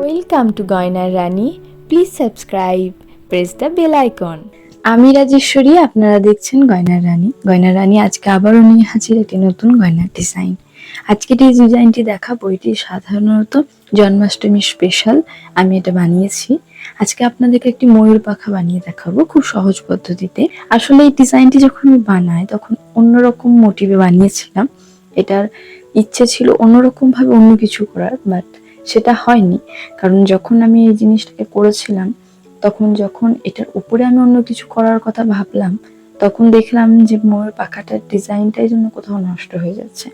Welcome to গয়নার রানী please subscribe press the bell icon আমি রাজেশ্বরী, আপনারা দেখছেন গয়নার রানী। গয়নার রানী আজকে আবারও নিয়ে হাজির একটি নতুন গয়নার ডিজাইন আজকে এই ডিজাইনটি দেখাবো এটি সাধারণত জন্মাষ্টমী স্পেশাল আমি এটা বানিয়েছি। আজকে আপনাদেরকে একটি ময়ূর পাখা বানিয়ে দেখাবো খুব সহজ পদ্ধতিতে। আসলে এই ডিজাইনটি যখন আমি বানাই, তখন অন্যরকম মোটিভে বানিয়েছিলাম। এটার ইচ্ছে ছিল অন্যরকম ভাবে অন্য কিছু করার বাট সেটা হয়নি। কারণ যখন আমি এই জিনিসটাকে করেছিলাম, তখন যখন এটার উপরে আমি অন্য কিছু করার কথা ভাবলাম, তখন দেখলাম যে ময়ূর পাখাটার ডিজাইনটাই জন্য কোথাও নষ্ট হয়ে যাচ্ছে।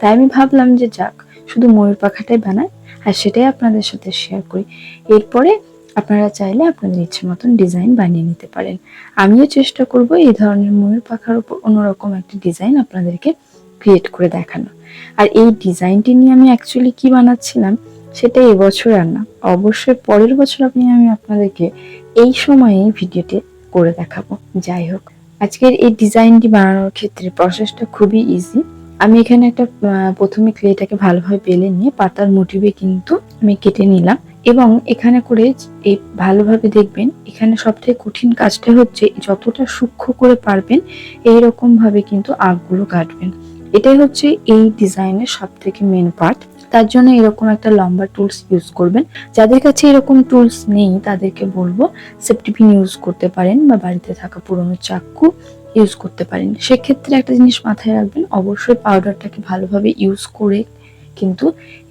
তাই আমি ভাবলাম যে যাক, শুধু ময়ূর পাখাটাই বানাই আর সেটাই আপনাদের সাথে শেয়ার করি। এরপরে আপনারা চাইলে আপনাদের ইচ্ছে মতন ডিজাইন বানিয়ে নিতে পারেন। আমিও চেষ্টা করব এই ধরনের ময়ূর পাখার উপর অন্যরকম একটা ডিজাইন আপনাদেরকে ক্রিয়েট করে দেখানো আর এই ডিজাইনটি নিয়ে আমি অ্যাকচুয়ালি কি বানাচ্ছিলাম সেটা এবছর আর না। অবশ্যই পরের বছর আপনি, আমি আপনাদেরকে এই সময়ে ভিডিওটি করে দেখাবো। যাই হোক, আজকের এই ডিজাইনটি বানানোর ক্ষেত্রে প্রসেসটা খুবই ইজি আমি এখানে একটা প্রথমে ক্লেটাকে ভালোভাবে বেলে নিয়ে পাতার মোটিভে কিন্তু আমি কেটে নিলাম। এবং এখানে করে এই ভালোভাবে দেখবেন, এখানে সবথেকে কঠিন কাজটা হচ্ছে যতটা সূক্ষ্ম করে পারবেন এই রকম ভাবে কিন্তু আগগুলো কাটবেন। এটাই হচ্ছে এই ডিজাইনের সব থেকে মেন পার্ট তার জন্য এরকম একটা লম্বা টুলস ইউজ করবেন। যাদের কাছে এরকম টুলস নেই, তাদেরকে বলব সেফটিপিন ইউজ করতে পারেন বা বাড়িতে থাকা পুরনো চাকু ইউজ করতে পারেন। সেক্ষেত্রে একটা জিনিস মাথায় রাখবেন, অবশ্যই পাউডারটাকে ভালোভাবে ইউজ করে কিন্তু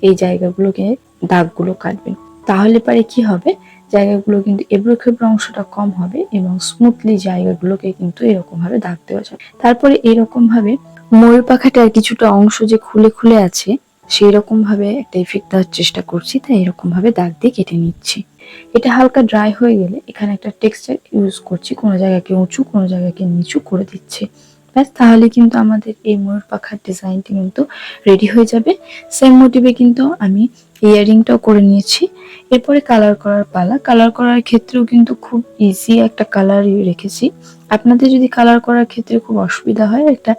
এই জায়গাগুলোকে দাগগুলো কাটবেন। তাহলে পারে কি হবে? জায়গাগুলো কিন্তু এবড়ো খেবড়ো অংশটা কম হবে এবং স্মুথলি জায়গাগুলোকে কিন্তু এরকম ভাবে দাগ দেওয়া যাবে। তারপরে এরকম ভাবে ময়ূর পাখাটার কিছুটা অংশ যে খুলে খুলে আছে সেই রকম ভাবে একটা ইফেক্ট দেওয়ার চেষ্টা করছি, তাই এরকম ভাবে দাগ দিয়ে কেটে নিচ্ছি। এটা হালকা ড্রাই হয়ে গেলে এখানে একটা টেক্সচার ইউজ করছি, কোনো জায়গাকে উঁচু, কোনো জায়গাকে নিচু করে দিচ্ছি। ব্যাস, তাহলে কিন্তু আমাদের এই ময়ূর পাখার ডিজাইনটি কিন্তু রেডি হয়ে যাবে। সেম মোটিভে কিন্তু আমি ইয়ারিংটাও করে নিয়েছি। এরপরে কালার করার পালা। কালার করার ক্ষেত্রেও কিন্তু খুব ইজি একটা কালার রেখেছি। আপনাদের যদি কালার করার ক্ষেত্রে খুব অসুবিধা হয়, একটা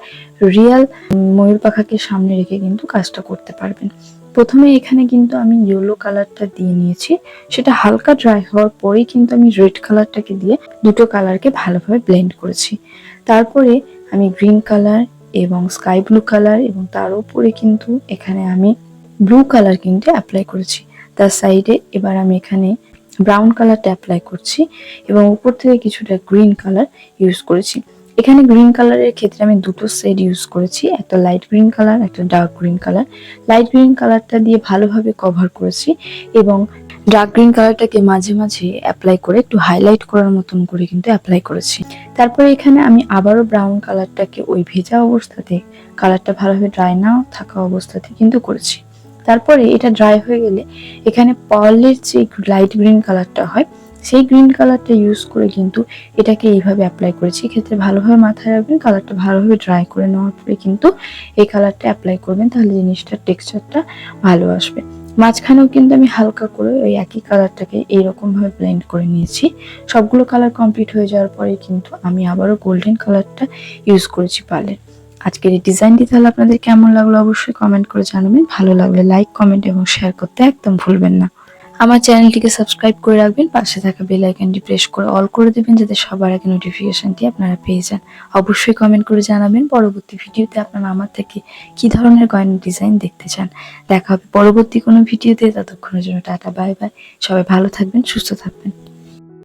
রিয়েল ময়ূর পাখাকে সামনে রেখে কিন্তু কাজটা করতে পারবেন। প্রথমে এখানে কিন্তু আমি ইয়েলো কালারটা দিয়ে নিয়েছি। সেটা হালকা ড্রাই হওয়ার পরেই কিন্তু আমি রেড কালারটাকে দিয়ে দুটো কালারকে ভালোভাবে ব্লেন্ড করেছি। তারপরে আমি গ্রিন কালার এবং স্কাই ব্লু কালার এবং তার উপরে কিন্তু এখানে আমি ব্লু কালার কিন্তু অ্যাপ্লাই করেছি। তার সাইডে এবার আমি এখানে ব্রাউন কালারটা অ্যাপ্লাই করছি এবং উপর থেকে কিছুটা গ্রিন কালার ইউজ করেছি। এখানে গ্রিন কালারের ক্ষেত্রে আমি দুটো শেড ইউজ করেছি, একটা লাইট গ্রিন কালার একটা dark green colour light green কালারটা দিয়ে ভালোভাবে কভার করেছি এবং ডার্ক গ্রিন কালারটাকে মাঝে মাঝে অ্যাপ্লাই করে একটু হাইলাইট করার মতন করে কিন্তু অ্যাপ্লাই করেছি। তারপরে এখানে আমি আবারও ব্রাউন কালারটাকে ওই ভেজা অবস্থাতে কালারটা ভালোভাবে ড্রাই না থাকা অবস্থাতে কিন্তু করেছি। তারপরে এটা ড্রাই হয়ে গেলে এখানে পার্লের যে লাইট গ্রিন কালারটা হয়, সেই গ্রিন কালারটা ইউজ করে কিন্তু এটাকে এইভাবে অ্যাপ্লাই করেছি। এক্ষেত্রে ভালোভাবে মাথায় রাখবেন কালারটা ভালোভাবে ড্রাই করে নেওয়ার পরে কিন্তু এই কালারটা অ্যাপ্লাই করবেন, তাহলে জিনিসটার টেক্সচারটা ভালো আসবে। মাঝখানেও কিন্তু আমি হালকা করে ওই একই কালারটাকে এইরকমভাবে ব্লেন্ড করে নিয়েছি। সবগুলো কালার কমপ্লিট হয়ে যাওয়ার পরে কিন্তু আমি আবারও গোল্ডেন কালারটা ইউজ করেছি পার্লের আজকের এই ডিজাইনটি তাহলে আপনাদের কেমন লাগল অবশ্যই কমেন্ট করে জানাবেন। ভালো লাগলে লাইক কমেন্ট এবং শেয়ার করতে একদম ভুলবেন না। আমার চ্যানেলটিকে সাবস্ক্রাইব করে রাখবেন, পাশে থাকা বেল আইকনটি প্রেস করে অল করে দেবেন, যাতে সবার আগে নোটিফিকেশনটি আপনারা পেয়ে যান। অবশ্যই কমেন্ট করে জানাবেন পরবর্তী ভিডিওতে আপনারা আমার থেকে কি ধরনের গয়নার ডিজাইন দেখতে চান। দেখা হবে পরবর্তী কোনো ভিডিওতে ততক্ষণের জন্য টাটা বাই বাই সবাই ভালো থাকবেন, সুস্থ থাকবেন।